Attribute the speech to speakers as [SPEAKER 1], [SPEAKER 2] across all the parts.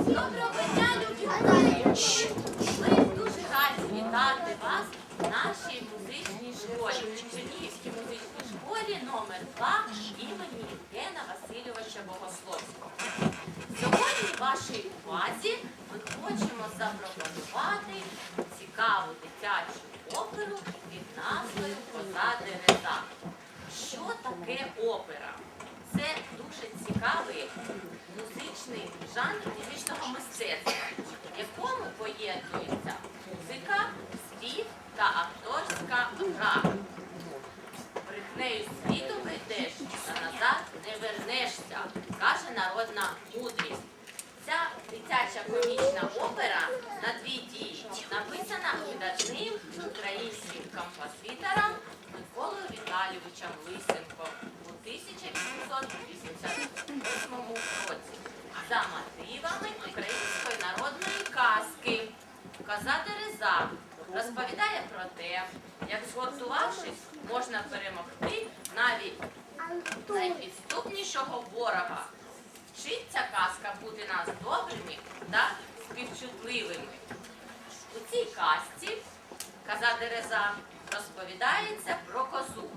[SPEAKER 1] Доброго дня, любі друзі! Ми дуже раді вітати вас в нашій музичній школі, в Чернігівській музичній школі номер 2 імені Євгена Васильовича Богословського. Сьогодні вашій увазі ми хочемо запропонувати цікаву дитячу оперу під назвою Коза Дереза. Що таке опера? Це дуже цікавий музичний жанр музичного мистецтва, в якому поєднується музика, спів та акторська гра. Брехнею світу прийдеш, та назад не вернешся, каже народна мудрість. Ця дитяча комічна опера на дві за мотивами української народної казки. Коза Тереза розповідає про те, як згуртувавшись, можна перемогти навіть найпідступнішого ворога. Вчиться казка бути нас добрими та співчутливими. У цій казці каза Дереза розповідається про козу,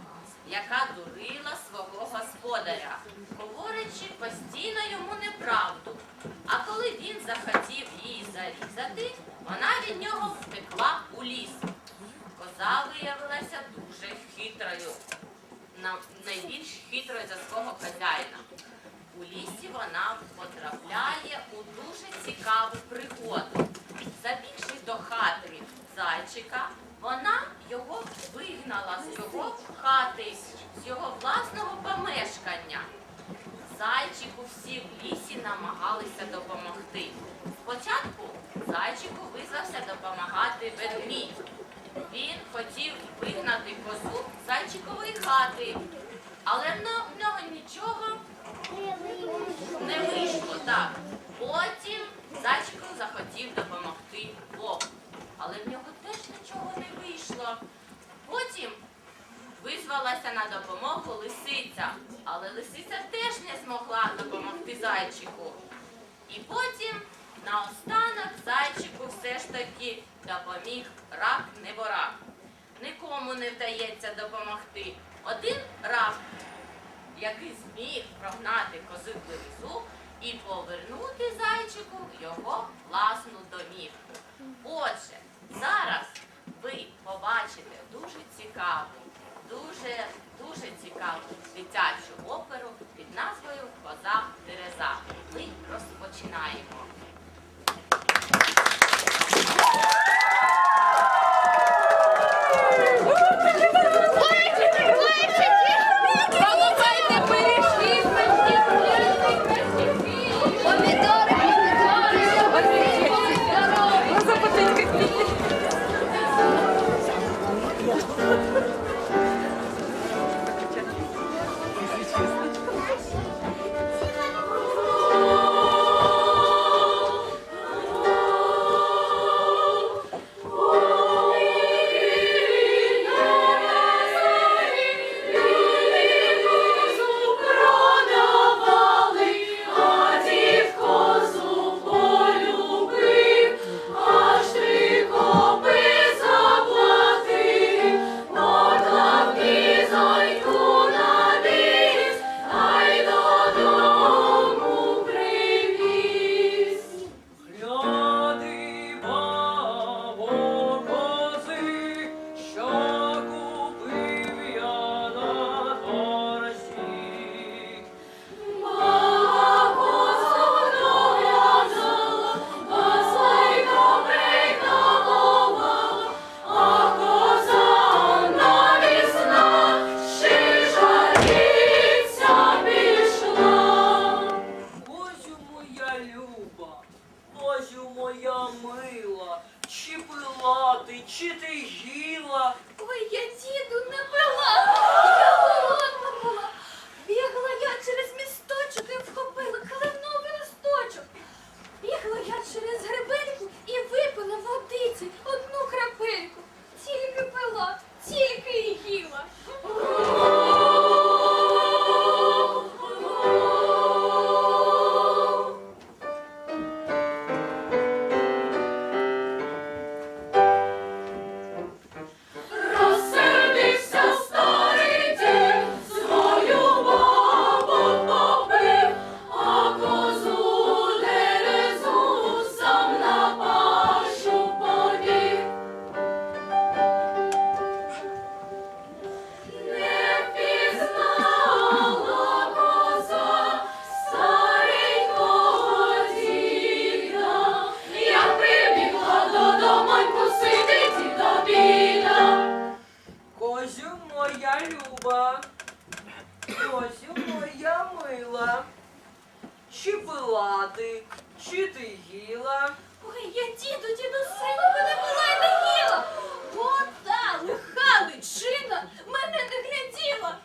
[SPEAKER 1] яка дурила свого господаря, говорячи постійно йому неправду. А коли він захотів її зарізати, вона від нього втекла у ліс. Коза виявилася дуже хитрою, найбільш хитрою за свого хазяїна. У лісі вона потрапляє у дуже цікаву пригоду. Забігши до хати зайчика, вона його вигнала з його хати, з його власного помешкання. Зайчику всі в лісі намагалися допомогти. Спочатку зайчику визвався допомагати ведмідь. Він хотів вигнати козу з зайчикової хати, але в нього нічого не вийшло. Так. Потім зайчику захотів допомогти вовк, але в нього теж нічого не вийшло. Потім визвалася на допомогу лисиця, але лисиця теж не змогла допомогти зайчику. І потім наостанок зайчику все ж таки допоміг рак неборак. Нікому не вдається допомогти. Один рак, який зміг прогнати козу дерезу і повернути зайчику його власну домівку. Отже, зараз ви побачите дуже цікаву, дуже, дуже цікаву дитячу оперу під назвою Коза Тереза. Ми розпочинаємо.
[SPEAKER 2] Чи пила ти, чи ти їла?
[SPEAKER 3] Ой, я діду, дідусеньку мене була і не їла. та лиха личина, мене не гляділа.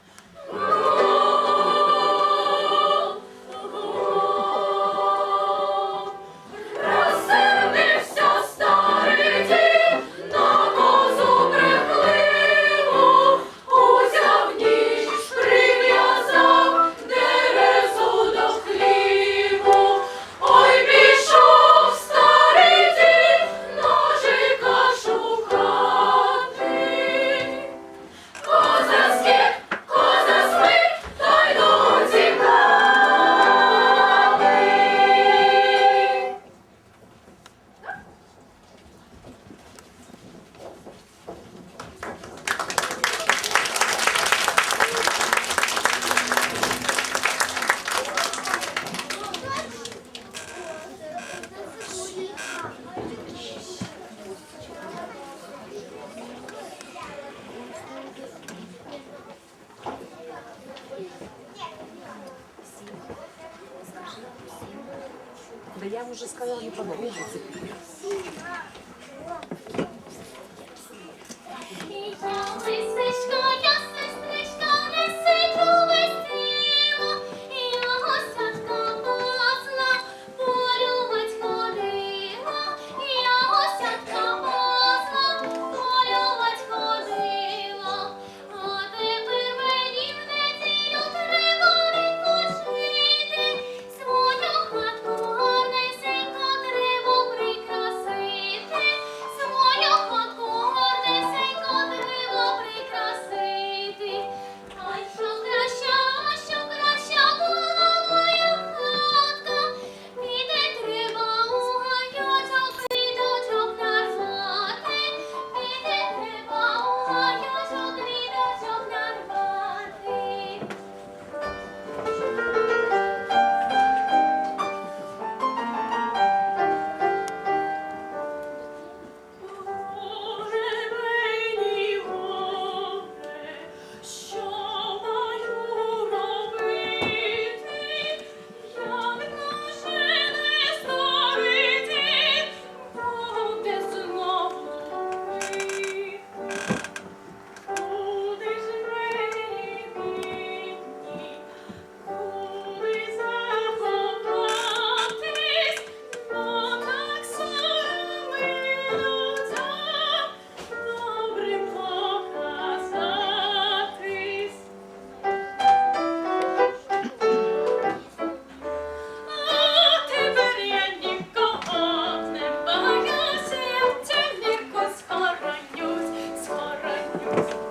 [SPEAKER 4] Thank you.